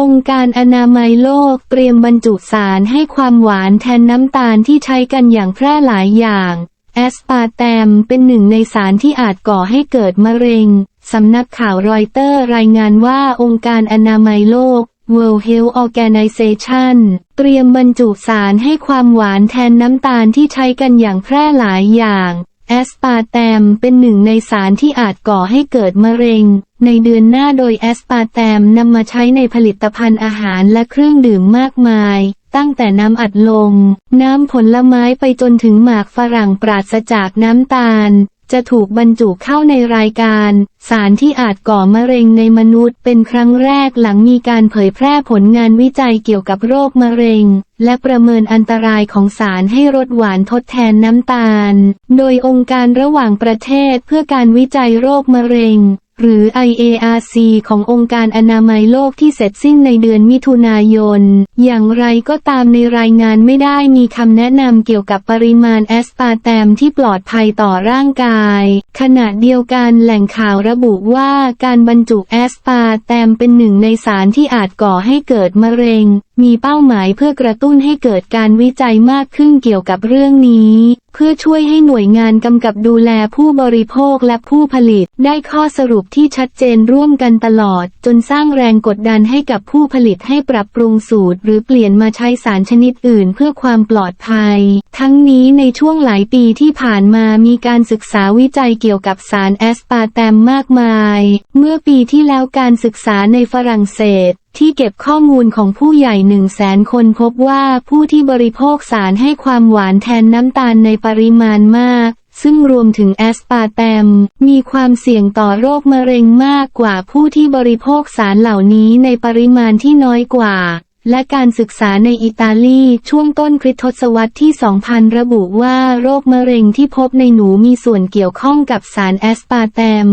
องค์การอนามัยโลกเตรียมบรรจุสารให้ความหวานแทนน้ำตาลที่ใช้กันอย่างแพร่หลายอย่าง แอสปาร์แตมเป็นหนึ่งในสารที่อาจก่อให้เกิดมะเร็ง สำนักข่าวรอยเตอร์รายงานว่าองค์การอนามัยโลก World Health Organization เตรียมบรรจุสารให้ความหวานแทนน้ำตาลที่ใช้กันอย่างแพร่หลายอย่าง แอสปาร์แตมเป็นหนึ่งในสารที่อาจก่อให้เกิดมะเร็ง ในเดือนหน้าโดยแอสปาแตมนำมาใช้ในผลิตภัณฑ์อาหารและเครื่องดื่มมากมาย ตั้งแต่น้ำอัดลม น้ำผลไม้ไปจนถึงหมากฝรั่งปราศจากน้ำตาล จะถูกบรรจุเข้าในรายการ สารที่อาจก่อมะเร็งในมนุษย์ เป็นครั้งแรกหลังมีการเผยแพร่ผลงานวิจัยเกี่ยวกับโรคมะเร็ง และประเมินอันตรายของสารให้รสหวานทดแทนน้ำตาล โดยองค์การระหว่างประเทศเพื่อการวิจัยโรคมะเร็ง หรือ IARC ขององค์การอนามัยโลกที่เสร็จสิ้นในเดือนมิถุนายน อย่างไรก็ตามในรายงานไม่ได้มีคำแนะนำเกี่ยวกับปริมาณแอสปาร์แตมที่ปลอดภัยต่อร่างกาย ขณะเดียวกันแหล่งข่าวระบุว่าการบรรจุแอสปาร์แตมเป็นหนึ่งในสารที่อาจก่อให้เกิดมะเร็ง มีเป้าหมายเพื่อกระตุ้นให้เกิดการวิจัยมากขึ้นเกี่ยวกับเรื่องนี้ เพื่อช่วยให้หน่วยงานกำกับดูแลผู้บริโภคและผู้ผลิต ได้ข้อสรุปที่ชัดเจนร่วมกันตลอด จนสร้างแรงกดดันให้กับผู้ผลิตให้ปรับปรุงสูตร หรือเปลี่ยนมาใช้สารชนิดอื่นเพื่อความปลอดภัย ทั้งนี้ในช่วงหลายปีที่ผ่านมามีการศึกษาวิจัยเกี่ยวกับสารแอสปาร์แตมมากมาย เมื่อปีที่แล้วการศึกษาในฝรั่งเศส ที่เก็บข้อมูลของผู้ใหญ่หนึ่งแสนคนพบว่าผู้ที่บริโภคสารให้ความหวานแทนน้ำตาลในปริมาณมาก ซึ่งรวมถึงแอสปาร์แตม มีความเสี่ยงต่อโรคมะเร็งมากกว่าผู้ที่บริโภคสารเหล่านี้ในปริมาณที่น้อยกว่า และการศึกษาในอิตาลีช่วงต้นคริสตศตวรรษที่ 2000 ระบุว่าโรคมะเร็งที่พบในหนูมีส่วนเกี่ยวข้องกับสารแอสปาร์แตม